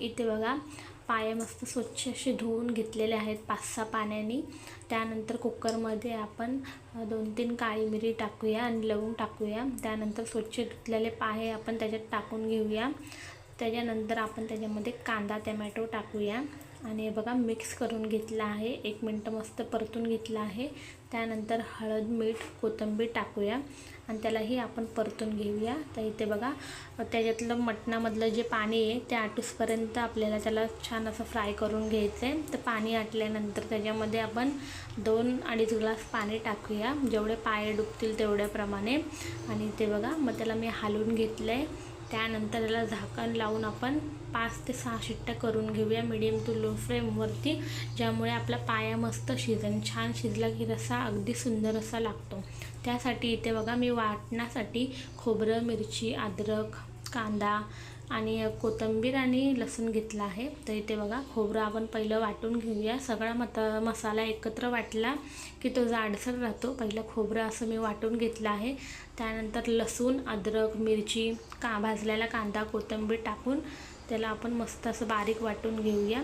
इथे बघा पाय मस्त स्वच्छ असे धुवून घेतलेले आहेत पाच सहा पाण्याने. त्यानंतर कुकरमध्ये आपण दोन तीन काळी मिरी टाकूया आणि लवंग टाकूया. त्यानंतर स्वच्छ धुतलेले पाय आपण त्याच्यात टाकून घेऊया. त्याच्यानंतर आपण त्याच्यामध्ये कांदा टमॅटो टाकूया. आणि बघा मिक्स करून घेतला आहे. एक मिनटं मस्त परतून घेतला आहे. त्यानंतर हळद मीठ कोथिंबीर टाकूया. आणि त्यालाही आपण परतून घेऊया. तर इथे बघा त्याच्यातलं मटणामधलं जे पाणी आहे ते आटूसपर्यंत आपल्याला त्याला छान असं फ्राय करून घ्यायचं आहे तर पाणी आटल्यानंतर त्याच्यामध्ये आपण दोन अडीच ग्लास पाणी टाकूया. जेवढे पाय डुबतील तेवढ्याप्रमाणे. आणि ते बघा मग त्याला मी हालवून घेतलं आहे त्यानंतर याला झाकण लावून आपण पाच ते सहा शिट्ट्या करून घेऊया मिडियम टू लो फ्लेमवरती ज्यामुळे आपला पाया मस्त शिजेल छान शिजला की रसा अगदी सुंदर असा लागतो. त्यासाठी इथे बघा मी वाटण्यासाठी खोबरं मिरची अद्रक कांदा आणि कोथिंबीर आणि लसूण घेतला आहे. तर इथे बघा खोबरं आपण पहिलं वाटून घेऊया. सगळा मत मसाला एकत्र वाटला की तो जाडसर राहतो. पहिलं खोबरं असं मी वाटून घेतलं आहे. त्यानंतर लसूण अद्रक मिरची का भाजलेला कांदा कोथिंबीर टाकून त्याला आपण मस्त असं बारीक वाटून घेऊया.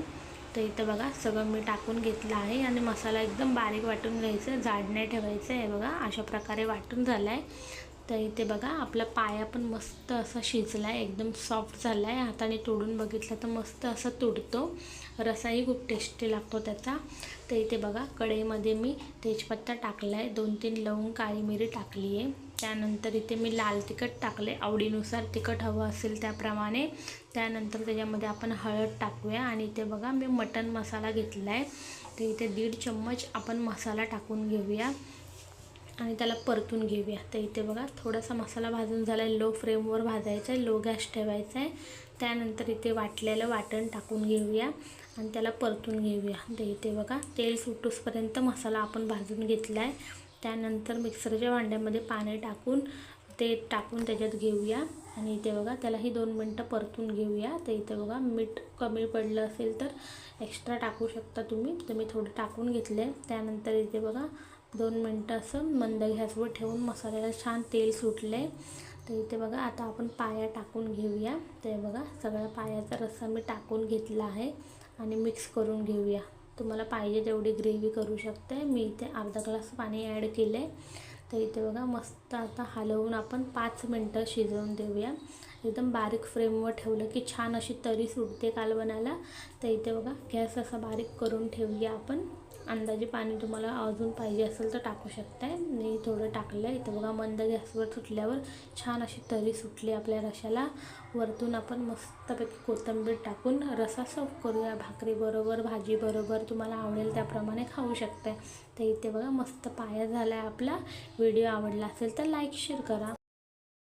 तर इथं बघा सगळं मी टाकून घेतलं आहे आणि मसाला एकदम बारीक वाटून घ्यायचं जाड नाही ठेवायचं. आहे बघा अशा प्रकारे वाटून झालं आहे तर इथे बघा आपला पाया पण मस्त असा शिजला आहे एकदम सॉफ्ट झाला आहे हाताने तोडून बघितलं तर मस्त असं तुडतो. रसाही खूप टेस्टी लागतो त्याचा. तर इथे बघा कढईमध्ये मी तेजपत्ता टाकला आहे दोन तीन लवंग काळी मिरी टाकली आहे त्यानंतर इथे मी लाल तिखट टाकले. आवडीनुसार तिखट हवं असेल त्याप्रमाणे. त्यानंतर त्याच्यामध्ये आपण हळद टाकूया. आणि इथे बघा मी मटन मसाला घेतला आहे तर इथे दीड चम्मच आपण मसाला टाकून घेऊया. आणि त्याला परतून घेऊया. तर इथे बघा थोडासा मसाला भाजून झाला आहे लो फ्लेमवर भाजायचा आहे लो गॅस ठेवायचा आहे त्यानंतर इथे वाटलेलं वाटण टाकून घेऊया आणि त्याला परतून घेऊया. तर इथे बघा तेल सुटूसपर्यंत मसाला आपण भाजून घेतला आहे त्यानंतर मिक्सरच्या भांड्यामध्ये पाणी टाकून ते टाकून त्याच्यात घेऊया. आणि इथे बघा त्यालाही दोन मिनटं परतून घेऊया. तर इथे बघा मीठ कमी पडलं असेल तर एक्स्ट्रा टाकू शकता तुम्ही. तर मी थोडं टाकून घेतलं आहे त्यानंतर इथे बघा दोन मिनटं असं मंद गॅसवर ठेवून मसाल्याला छान तेल सुटले. तर इथे बघा आता आपण पाया टाकून घेऊया. ते बघा सगळ्या पायाचा रस्सा मी टाकून घेतला आहे आणि मिक्स करून घेऊया. तुम्हाला पाहिजे तेवढी ग्रेव्ही करू शकते. मी इथे अर्धा ग्लास पाणी ॲड केलं आहे तर इथे बघा मस्त आता हलवून आपण पाच मिनटं शिजवून देऊया. एकदम बारीक फ्रेमवर ठेवलं की छान अशी तरी सुटते कालवणाला तर इथे बघा गॅस असा बारीक करून ठेवूया आपण. अंदाजे पाणी तुम्हाला अजून पाहिजे असेल तर टाकू शकताय. मी थोडं टाकलं आहे इथं बघा मंद गॅसवर सुटल्यावर छान अशी तरी सुटली आपल्या रशाला. वरतून आपण मस्तपैकी कोथिंबीर टाकून रसा सर्व करूया. भाकरीबरोबर भाजीबरोबर तुम्हाला आवडेल त्याप्रमाणे खाऊ शकताय. तर इथे बघा मस्त पाया झाला आहे आपला. व्हिडिओ आवडला असेल तर लाईक शेअर करा.